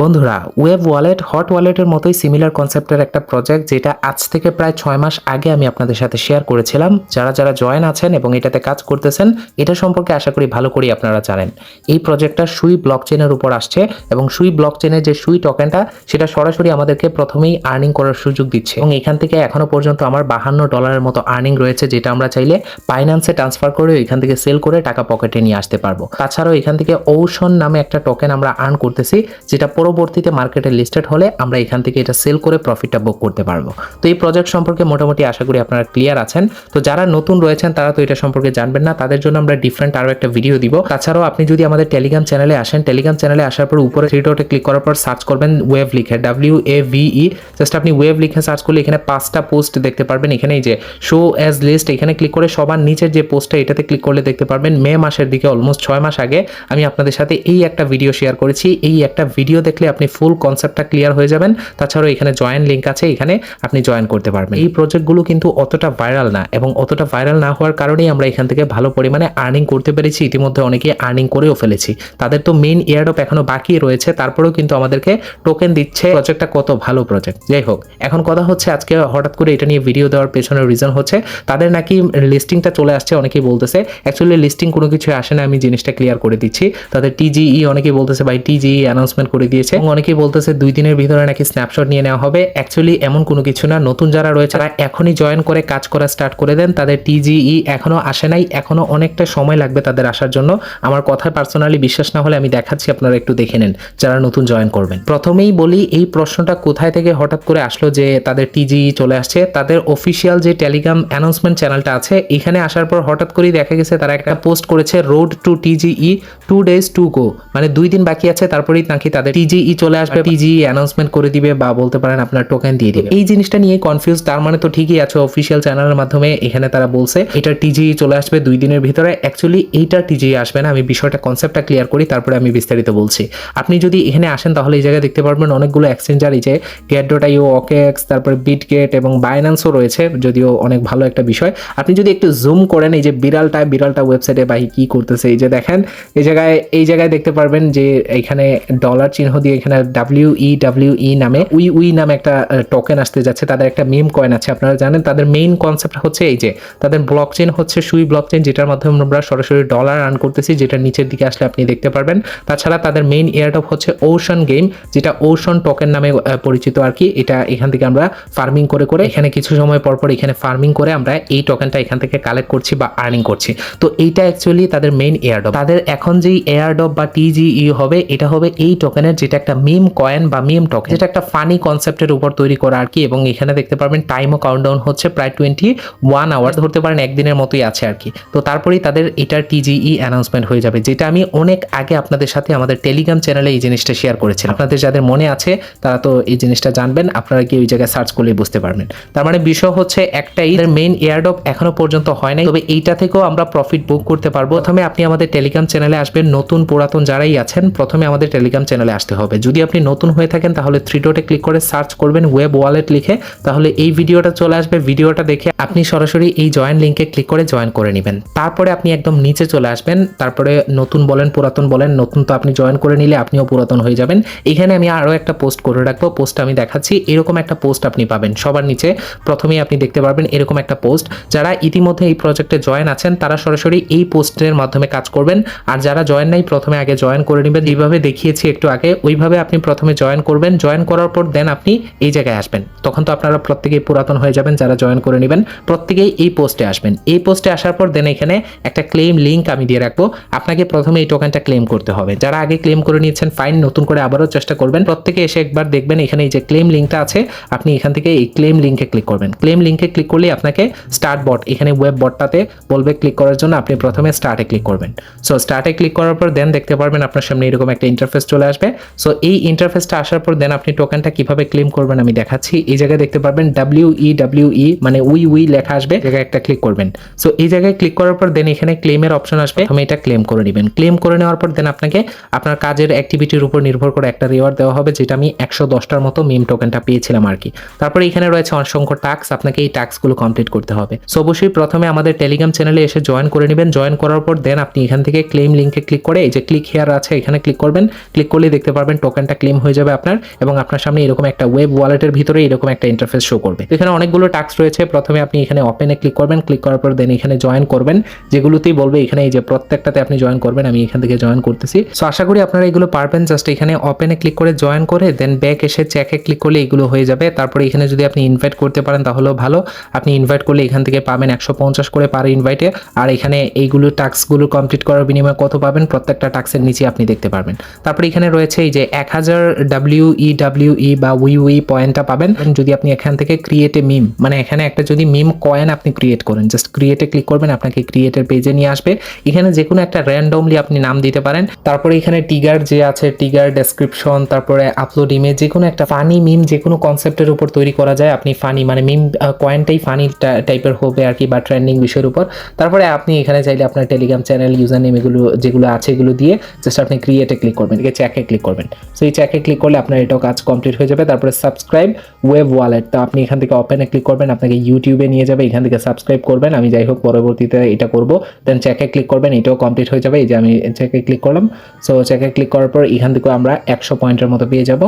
বন্ধুরা web wallet hot ওয়ালেটের মতোই সিমিলার কনসেপ্টের একটা প্রজেক্ট যেটা আজ থেকে প্রায় ছয় মাস আগে আমি আপনাদের সাথে শেয়ার করেছিলাম। যারা যারা জয়েন আছেন এবং এটাতে কাজ করতেছেন, এটা সম্পর্কে আশা করি ভালো করেই আপনারা জানেন। এই প্রজেক্টটা সুই ব্লক চেনের উপর আসছে এবং সুই ব্লক চেনের যে সুই টোকেনটা সেটা সরাসরি আমাদেরকে প্রথমেই আর্নিং করার সুযোগ দিচ্ছে। এবং এখান থেকে এখনও পর্যন্ত আমার বাহান্ন ডলারের মতো আর্নিং রয়েছে, যেটা আমরা চাইলে ফাইন্যান্সে ট্রান্সফার করে এখান থেকে সেল করে টাকা পকেটে নিয়ে আসতে পারব। তাছাড়াও এখান থেকে ঔষণ নামে একটা টোকেন আমরা আর্ন করতেছি, যেটা পরবর্তীতে মার্কেটে লিস্টেড হলে আমরা এখান থেকে এটা সেল করে প্রফিটটা বুক করতে পারব। তো এই প্রজেক্ট সম্পর্কে মোটামুটি আশা করি আপনারা ক্লিয়ার আছেন। তো যারা নতুন রয়েছেন, তারা তো এটা সম্পর্কে জানবেন না। তাদের জন্য আমরা ডিফারেন্ট আরও একটা ভিডিও দিব। তাছাড়াও আপনি যদি আমাদের টেলিগ্রাম চ্যানেলে আসেন টেলিগ্রাম চ্যানেলে আসার পর উপরে থ্রি ডটে ক্লিক করার পর সার্চ করবেন ওয়েভ লিখে W A V E just আপনি ওয়েভ লিখে সার্চ করলে এখানে পাঁচটা পোস্ট দেখতে পারবেন। এখানে এই যে শো অ্যাজ লিস্ট এখানে ক্লিক করে সবার নিচের যে পোস্টটা এটাতে ক্লিক করলে দেখতে পারবেন মে মাসের দিকে অলমোস্ট ছয় মাস আগে, আমি আপনাদের সাথে এই একটা ভিডিও শেয়ার করেছি। এই একটা ভিডিও দেখলে আপনি ফুল কনসেপ্টটা ক্লিয়ার হয়ে যাবেন। তাছাড়াও এখানে জয়েন লিঙ্ক আছে, এখানে আপনি জয়েন করতে পারবেন। এই প্রজেক্টগুলো কিন্তু অতটা ভাইরাল না এবং অতটা ভাইরাল না হওয়ার কারণেই আমরা এখান থেকে ভালো পরিমাণে আর্নিং করতে পেরেছি। ইতিমধ্যে অনেকে আর্নিং করেও ফেলেছি। তাদের তো মেইন এয়ারডপ এখনও বাকি রয়েছে। তারপরেও কিন্তু আমাদেরকে টোকেন দিচ্ছে। প্রজেক্টটা কত ভালো প্রজেক্ট যাই হোক, এখন কথা হচ্ছে আজকে হঠাৎ করে এটা নিয়ে ভিডিও দেওয়ার পেছনের রিজন হচ্ছে। তাদের নাকি লিস্টিংটা চলে আসছে, অনেকেই বলতেছে অ্যাকচুয়ালি লিস্টিং কোনো কিছু আসে না, আমি জিনিসটা ক্লিয়ার করে দিচ্ছি। তাদের টিজিই অনেকেই বলতেছে, ভাই টিজিই অ্যানাউন্সমেন্ট করে দিয়েছে। এবং অনেকেই বলতেছে দুই দিনের ভিতরে নাকি স্ন্যাপশট নিয়ে নেওয়া হবে। অ্যাকচুয়ালি এমন কোনো কিছু না। নতুন যারা রয়েছে, তারা এখনই জয়েন করে, কাজ করা স্টার্ট করে দেন। তাদের টিজিই এখনও আসে নাই। এখনও অনেকটা সময় লাগবে তাদের আসার জন্য। আমার কথায় পার্সোনালি বিশ্বাস না হলে আমি দেখাচ্ছি, আপনারা একটু দেখে নেন, যারা নতুন জয়েন করবেন। প্রথমেই বলি, এই প্রশ্নটা কোথায় থেকে হঠাৎ করে আসলো যে তাদের টিজিই চলে আসছে? তাদের অফিসিয়াল যে টেলিগ্রাম অ্যানাউন্সমেন্ট চ্যানেলটা আছে, এখানে আসার পর হঠাৎ করেই দেখা গেছে, তারা একটা পোস্ট করেছে road to TGE two days to go মানে দুই দিন বাকি আছে, তারপরেই নাকি তাদের টিজিই চলে আসবে টিজিই অ্যানাউন্সমেন্ট করে দিবে বা বলতে পারেন আপনার টোকেন দিয়ে দিবে। এই জিনিসটা নিয়ে কনফিউজ তার মানে তো ঠিকই আছে অফিসিয়াল চ্যানেলের মাধ্যমে এখানে তারা বলছে এটা টিজিই চলে আসবে দুই দিনের ভিতরে। অ্যাকচুয়ালি এইটা টিজিই আসবে না আমি বিষয়টা কনসেপ্টটা ক্লিয়ার করি তারপরে আমি বিস্তারিত বলছি। আপনি যদি এখানে আসেন তাহলে এই জায়গায় দেখতে পারবেন অনেকগুলো এক্সচেঞ্জার এই যে গেট ডট আইও অকেক্স তারপরে বিটগেট এবং বাইন্যান্সও রয়েছে যদিও অনেক ভালো একটা বিষয়। আপনি যদি একটু জুম করেন এই যে বিড়ালটা বিড়ালটা ওয়েবসাইটে বা কি করতেছে এই যে দেখেন এই জায়গায় এই জায়গায় দেখতে পারবেন যে এখানে ডলার চিহ্ন দিয়ে এখানে ডাব্লিউ ই ডাব্লিউ ই নামে উই উই নামে একটা টোকেন আসতে যাচ্ছে, তাদের একটা মিম কয়েন আছে, আপনারা জানেন, তাদের মেইন কনসেপ্ট হচ্ছে এই যে, তাদের ব্লক চেন হচ্ছে সুই ব্লক চেন যেটার মাধ্যমে আমরা সরাসরি ডলার আর্ন করতেছি যেটা নিচের দিকে আসলে আপনি দেখতে পারবেন। তাছাড়া তাদের মেইন এয়ারটপ হচ্ছে ওশন গেম যেটা ওশন টোকেন নামে পরিচিত আর কি, এটা এখান থেকে আমরা ফার্মিং করে করে, এখানে কিছু সময় পর পর এখানে ফার্মিং করে আমরা এই টোকেনটা এখান থেকে কালেক্ট করছি বা আর্নিং করছি। তো এইটা অ্যাকচুয়ালি তাদের মেইন এয়ারডপ তাদের এখন যেই এয়ারডপ বা টিজিই হবে, এটা হবে এই টোকেনের যেটা একটা মিম কয়েন বা মিম টোকেন যেটা একটা ফানি কনসেপ্টের উপর তৈরি করা আর কি, এবং এখানে দেখতে পারবেন টাইমও কাউন্টডাউন হচ্ছে প্রায় টোয়েন্টি ওয়ান আওয়ার ধরতে পারেন একদিনের মতোই আছে আর কি। তো তারপরেই তাদের এটার টিজিই অ্যানাউন্সমেন্ট হয়ে যাবে, যেটা আমি অনেক আগে আপনাদের সাথে আমাদের টেলিগ্রাম চ্যানেলে এই জিনিসটা শেয়ার করেছিলাম। আপনাদের যাদের মনে আছে, তারা তো এই জিনিসটা জানবেন, আপনারা কি ওই জায়গায় সার্চ করলেই বুঝতে পারবেন। তার মানে বিষয় হচ্ছে একটাই মেইন এয়ারডপ এখনও পর্যন্ত হয় নাই, তবে এইটা থেকেও আমরা প্রফিট বুক করতে পারব। প্রথমে আপনি আমাদের টেলিগ্রাম চ্যানেলে আসবেন, নতুন পুরাতন যারাই আছেন, প্রথমে আমাদের টেলিগ্রাম চ্যানেলে আসতে হবে। যদি আপনি নতুন হয়ে থাকেন, তাহলে থ্রি ডটে ক্লিক করে সার্চ করবেন ওয়েব ওয়ালেট লিখে, তাহলে এই ভিডিওটা চলে আসবে। ভিডিওটা দেখে আপনি সরাসরি এই জয়েন লিঙ্কে ক্লিক করে জয়েন করে নেবেন। তারপরে আপনি একদম নিচে চলে আসবেন। তারপরে নতুন বলেন, পুরাতন বলেন, নতুন তো আপনি জয়েন করে নিলে আপনিও পুরাতন হয়ে যাবেন। এখানে আমি আরও একটা পোস্ট করে রাখব। পোস্ট আমি দেখাচ্ছি। এরকম একটা পোস্ট আপনি পাবেন। সবার নিচে প্রথমেই আপনি দেখতে পারবেন এরকম একটা পোস্ট যারা ইতিমধ্যে এই প্রজেক্টে জয়েন আছেন, তারা সরাসরি এই পোস্টের মাধ্যমে কাজ করবেন। আর যারা জয়েন নাই, প্রথমে আগে জয়েন করে নেবেন। যেভাবে দেখিয়েছি একটু আগে। ওইভাবে আপনি প্রথমে জয়েন করবেন। জয়েন করার পর দেন আপনি এই জায়গায় আসবেন। তখন তো আপনারা প্রত্যেকেই পুরাতন হয়ে যাবেন, যারা জয়েন করে নেবেন, প্রত্যেকেই এই পোস্টে আসবেন। এই পোস্টে আসার পর দেন এখানে একটা ক্লেম লিঙ্ক আমি দিয়ে রাখব। আপনাকে প্রথমে এই টোকেনটা ক্লেম করতে হবে। যারা আগে ক্লেম করে নিয়েছেন ফাইন নতুন করে আবারও চেষ্টা করবেন। প্রত্যেকে এসে একবার দেখবেন এখানে এই যে ক্লেম লিঙ্কটা আছে, আপনি এখান থেকে এই ক্লেম লিঙ্কে ক্লিক করবেন। ক্লেম লিঙ্কে ক্লিক করলে আপনাকে স্টার্ট বট এখানে ওয়েব বটটাতে বলবে ক্লিক করার জন্য আপনি প্রথমে স্টার্টে ক্লিক করবেন। সো স্টার্টে ক্লিক করার পর দেন দেখতে পারবেন আপনার সামনে এরকম একটা ইন্টারফেস চলে আসবে। সো এই ইন্টারফেসটা আসার পর দেন আপনি টোকেনটা কীভাবে ক্লেম করবেন আমি দেখাচ্ছি। এই জায়গায় দেখতে পারবেন ডাব্লিউ ই ডাব্লিউ ই মানে উই উই লেখা আসবে। জায়গায় একটা ক্লিক করবেন। সো এই জায়গায় ক্লিক করার পর দেন এখানে ক্লেমের অপশন আসবে। প্রথমে এটা ক্লেম করে নেবেন। ক্লেম করে নেওয়ার পর দেন আপনাকে আপনার কাজের অ্যাক্টিভিটির উপর নির্ভর করে একটা রিওয়ার্ড দেওয়া হবে, যেটা আমি একশো দশটার মতো মিম টোকেনটা পেয়েছিলাম আর কি। তারপরে এখানে রয়েছে অসংখ্য টাস্ক আপনাকে এই টাস্কগুলো কমপ্লিট করতে হবে। সো অবশ্যই প্রথমে আমাদের টেলিগ্রাম চ্যানেলে এসে জয়েন করে নেবেন। জয়েন করার পর দেন আপনি এখান থেকে ক্লেম লিঙ্কে ক্লিক করে, এই যে ক্লিক হেয়ার আছে, এখানে ক্লিক করবেন। ক্লিক করলে দেখতে পারবেন পারবেন টোকেনটা ক্লেম হয়ে যাবে আপনার এবং আপনার সামনে এরকম একটা ওয়েব ওয়ালেটের ভিতরে এরকম একটা ইন্টারফেস শো করবে। এখানে অনেকগুলো টাস্ক রয়েছে। প্রথমে আপনি এখানে ওপেনে ক্লিক করবেন। ক্লিক করার পর দেন এখানে জয়েন করবেন। যেগুলোতেই বলবে এখানে এই যে প্রত্যেকটাতে আপনি জয়েন করবেন। আমি এখান থেকে জয়েন করতেছি। সো আশা করি আপনারা এগুলো পারবেন। জাস্ট এখানে ওপেনে ক্লিক করে জয়েন করে দেন ব্যাক এসে চেকে ক্লিক করলে এগুলো হয়ে যাবে। তারপরে এখানে যদি আপনি ইনভাইট করতে পারেন তাহলেও ভালো। আপনি ইনভাইট করলে এখান থেকে পাবেন একশো পঞ্চাশ করে পার ইনভাইটে আর এখানে এইগুলো টাস্কগুলো কমপ্লিট করার বিনিময়ে কত পাবেন? প্রত্যেকটা টাস্কের নিচে আপনি দেখতে পারবেন। তারপরে এখানে রয়েছে এই এক হাজার ডাব্লিউ ই ডাব্লিউ ই বা উই উই পয়েন্টটা পাবেন যদি আপনি এখান থেকে ক্রিয়েটে মিম মানে এখানে একটা যদি মিম কয়েন আপনি ক্রিয়েট করেন জাস্ট ক্রিয়েটে ক্লিক করবেন, আপনাকে ক্রিয়েটের পেজে নিয়ে আসবে। এখানে যে কোনো একটা র্যান্ডমলি আপনি নাম দিতে পারেন। তারপরে এখানে টিগার যে আছে টিগার ডেসক্রিপশন তারপরে আপলোড ইমেজ যে কোনো একটা ফানি মিম যে কোনো কনসেপ্টের উপর তৈরি করা যায়, আপনি ফানি মানে মিম কয়েনটাই ফানি টাইপের হবে আর কি, বা ট্রেন্ডিং বিষয়ের উপর। তারপরে আপনি এখানে চাইলে আপনার টেলিগ্রাম চ্যানেল ইউজার নেম এগুলো, যেগুলো আছে এগুলো দিয়ে জাস্ট আপনি ক্রিয়েটে ক্লিক করবেন চ্যাকে ক্লিক করবেন। সো এই চ্যাকে ক্লিক করলে আপনার এটাও কাজ কমপ্লিট হয়ে যাবে। তারপরে সাবস্ক্রাইব ওয়েব ওয়ালেট তো আপনি এখান থেকে ওপেনে ক্লিক করবেন, আপনাকে ইউটিউবে নিয়ে যাবে, এখান থেকে সাবস্ক্রাইব করবেন। আমি যাই হোক, পরবর্তীতে এটা করব। দেন চ্যাকে ক্লিক করবেন, এটাও কমপ্লিট হয়ে যাবে। এই যে আমি চ্যাকে ক্লিক করলাম। সো চ্যাকে ক্লিক করার পর এখান থেকে আমরা একশো পয়েন্টের মতো পেয়ে যাব।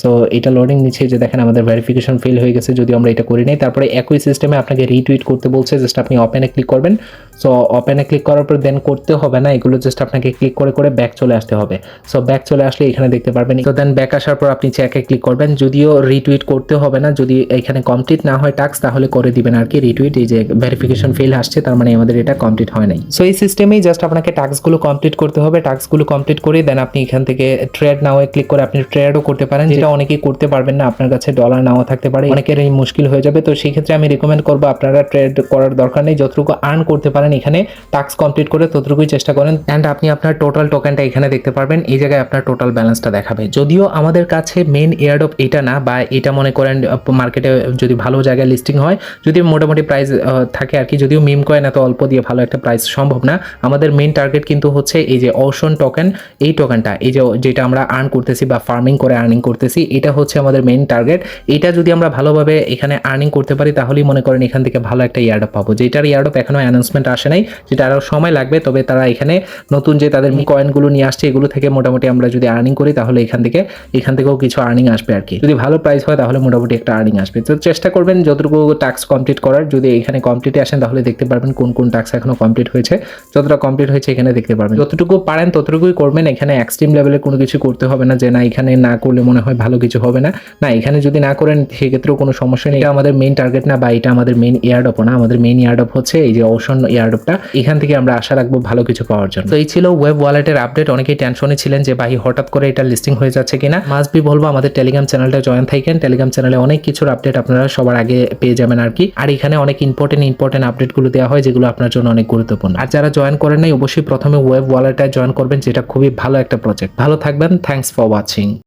সো এটা লোডিং নিচ্ছে যে দেখেন আমাদের ভেরিফিকেশন ফেল হয়ে গেছে যদি আমরা এটা করি নাই তারপরে একই সিস্টেমে আপনাকে রিটুইট করতে বলছে জাস্ট আপনি ওপেনে ক্লিক করবেন। সো ওপেনে ক্লিক করার পর দেন করতে হবে না, এগুলো জাস্ট আপনাকে ক্লিক করে করে ব্যাক চলে আসতে হবে। সো ব্যাক চলে আসলে এখানে দেখতে পারবেন। তো দেন ব্যাক আসার পর আপনি চ্যাকে ক্লিক করবেন। যদিও রিটুইট করতে হবে না যদি এখানে কমপ্লিট না হয় টাস্ক তাহলে করে দিবেন আর কি রিটুইট এই যে ভেরিফিকেশন ফেল আসছে তার মানে আমাদের এটা কমপ্লিট হয় নাই। সো এই সিস্টেমেই জাস্ট আপনাকে টাস্কগুলো কমপ্লিট করতে হবে। টাস্কগুলো কমপ্লিট করে দেন আপনি এখান থেকে ট্রেড নাও ক্লিক করে আপনি ট্রেডও করতে পারেন যেটা অনেকেই করতে পারবেন না। আপনার কাছে ডলার নাও থাকতে পারে। অনেকের এই মুশকিল হয়ে যাবে। তো সেই ক্ষেত্রে আমি রেকমেন্ড করব আপনারা ট্রেড করার দরকার নেই। যতটুকু আর্ন করতে পারেন এখানে টাস্ক কমপ্লিট করে ততটুকুই চেষ্টা করেন। অ্যান্ড আপনি আপনার টোটাল টোকেনটা এখানে দেখতে পারবেন। এই জায়গায় আপনার টোটাল ব্যালেন্সটা দেখাবে। যদিও আমাদের কাছে মেন এয়ারডপ এটা না, বা এটা মনে করেন মার্কেটে যদি ভালো জায়গায় লিস্টিং হয়, যদি মোটামুটি প্রাইস থাকে আর কি, যদিও মিম কয়েন এত অল্প দিয়ে ভালো একটা প্রাইস সম্ভব না। আমাদের মেন টার্গেট কিন্তু হচ্ছে এই যে অশন টোকেন এই টোকেনটা এই যে যেটা আমরা আর্ন করতেছি বা ফার্মিং করে আর্নিং করতেছি, এটা হচ্ছে আমাদের মেন টার্গেট এটা যদি আমরা ভালোভাবে এখানে আর্নিং করতে পারি, তাহলেই মনে করেন এখান থেকে ভালো একটা ইয়ার্ডপ পাবো। যেটার ইয়ার্ডপ এখনও অ্যানাউন্সমেন্ট আসে নাই, যেটা আরও সময় লাগবে, তবে তারা এখানে নতুন যে তাদের কয়েনগুলো নিয়ে আসছে, এগুলো থেকে মোটামুটি আমরা যদি আর্নিং করি তাহলে এখান থেকে, এখান থেকেও কিছু আর্নিং আসবে আর কি। যদি ভালো প্রাইস হয়, তাহলে মোটামুটি একটা আর্নিং আসবে। তো চেষ্টা করবেন যতটুকু টাস্ক কমপ্লিট করার। যদি এখানে কমপ্লিটে আসেন, তাহলে দেখতে পারবেন কোন কোন টাস্ক এখনও কমপ্লিট হয়েছে। যতটা কমপ্লিট হয়েছে, এখানে দেখতে পারবেন। যতটুকু পারেন, ততটুকুই করবেন। এখানে এক্সট্রিম লেভেলে কোনো কিছু করতে হবে না যে, না, এখানে না করলে মনে হয় ভালো কিছু হবে না। না, এখানে যদি না করেন, সেক্ষেত্রেও কোনো সমস্যা নেই। এটা আমাদের মেইন টার্গেট না, বা এটা আমাদের মেইন ইয়ারডপ না। আমাদের মেইন ইয়ারডপ হচ্ছে এই যে ওশন ইয়ারডপটা এখান থেকে আমরা আশা রাখব ভালো কিছু পাওয়ার জন্য। তো এই ছিল ওয়েব ওয়ালেটের আপডেট অনেকেই টেনশনে ছিলেন যে, ভাই, হঠাৎ করে এটা লিস্টিং হয়ে যাচ্ছে কিনা মাস্ট বি বলব আমাদের টেলিগ্রাম চ্যানেলটা জয়েন থাকেন টেলিগ্রাম চ্যানেলে অনেক কিছুর আপডেট আপনারা সবার আগে পেয়ে যাবেন আর কি। আর এখানে অনেক ইম্পর্টেন্ট ইম্পর্টেন্ট আপডেটগুলো দেওয়া হয়, যেগুলো আপনার জন্য অনেক গুরুত্বপূর্ণ। আর যারা জয়েন করেন নাই, অবশ্যই প্রথমে ওয়েব ওয়ালেটে জয়েন করবেন, যেটা খুবই ভালো একটা প্রজেক্ট ভালো থাকবেন থ্যাংকস ফর ওয়াচিং